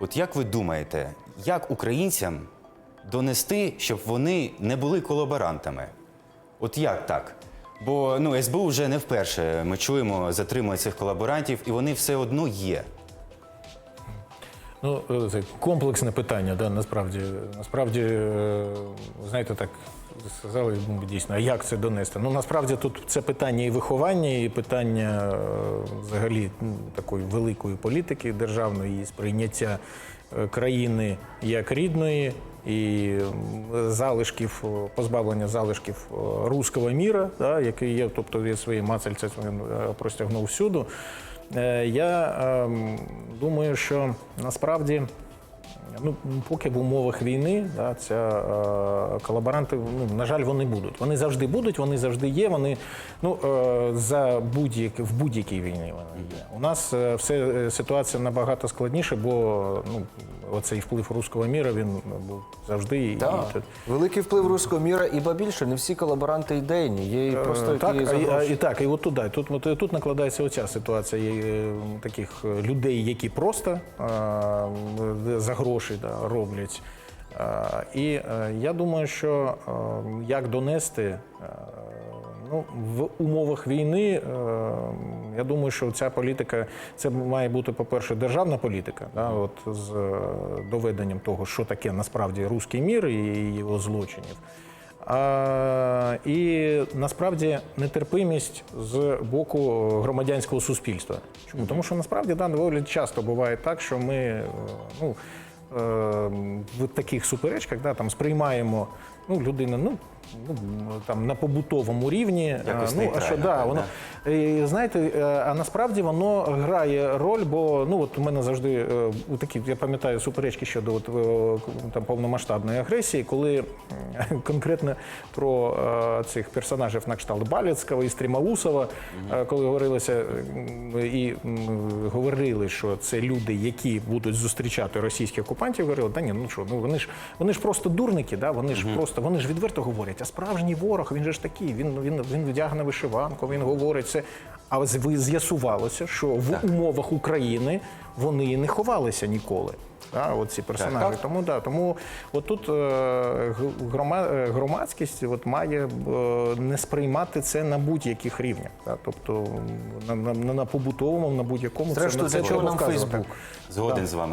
От як ви думаєте, як українцям донести, щоб вони не були колаборантами? От як так? Бо ну, СБУ вже не вперше ми чуємо, затримує цих колаборантів, і вони все одно є. Ну, е, це комплексне питання, да, насправді. Насправді, е, знаєте, так сказали ну, дійсно, а як це донести? Ну, насправді тут це питання і виховання, і питання е, взагалі такої великої політики державної, сприйняття країни як рідної. І залишків, позбавлення залишків о, руського міра, да, який є, тобто від своєї мацельця простягнув всюду. Е, Я ем, думаю, що насправді, ну, поки в умовах війни, да, ця, е, колаборанти, ну, на жаль, вони будуть. Вони завжди будуть, вони завжди є. Вони ну, е, за будь-як, в будь-якій війні вони є. У нас е, все е, ситуація набагато складніша, бо ну, оцей вплив руського міра він був завжди. і- Так, і, великий вплив руського міра, і ба більше, не всі колаборанти ідейні. Є і просто Е, так, які і- а, і так, і от туди. Тут, от, тут накладається оця ситуація є, е, таких е, людей, які просто е, за гроші да, роблять. Е, І е, я думаю, що е, як донести. Ну, в умовах війни, я думаю, що ця політика це має бути, по-перше, державна політика, да, от з доведенням того, що таке насправді руський мір і його злочинів. А, і насправді нетерпимість з боку громадянського суспільства. Чому? Тому що насправді да, доволі часто буває так, що ми ну, в таких суперечках да, там, сприймаємо ну, людину ну, ну, там, на побутовому рівні. Якось ну, а що, да, воно, і, знаєте, е, а насправді воно грає роль, бо ну от у мене завжди е, такі, я пам'ятаю суперечки щодо от, е, там повномасштабної агресії, коли конкретно про цих персонажів на кшталт Балецького і Стрімаусова, коли говорилося і говорили, що це люди, які будуть зустрічати російських окупантів, говорили, та ні, ну що, ну вони ж вони ж просто дурники, да? вони ж просто вони ж відверто говорять, а справжній ворог, він же ж такий, він він, він вдягне вишиванку, він говорить це. А з'ясувалося, що в умовах України вони не ховалися ніколи. Да, от ці персонажі. Так. Тому да, тому отут е, грома- е, громадськість от має е, не сприймати це на будь-яких рівнях. Да? Тобто на, на, на побутовому, на будь-якому Зрештою, це, для це чого нам. Фейсбук? Згоден з вами.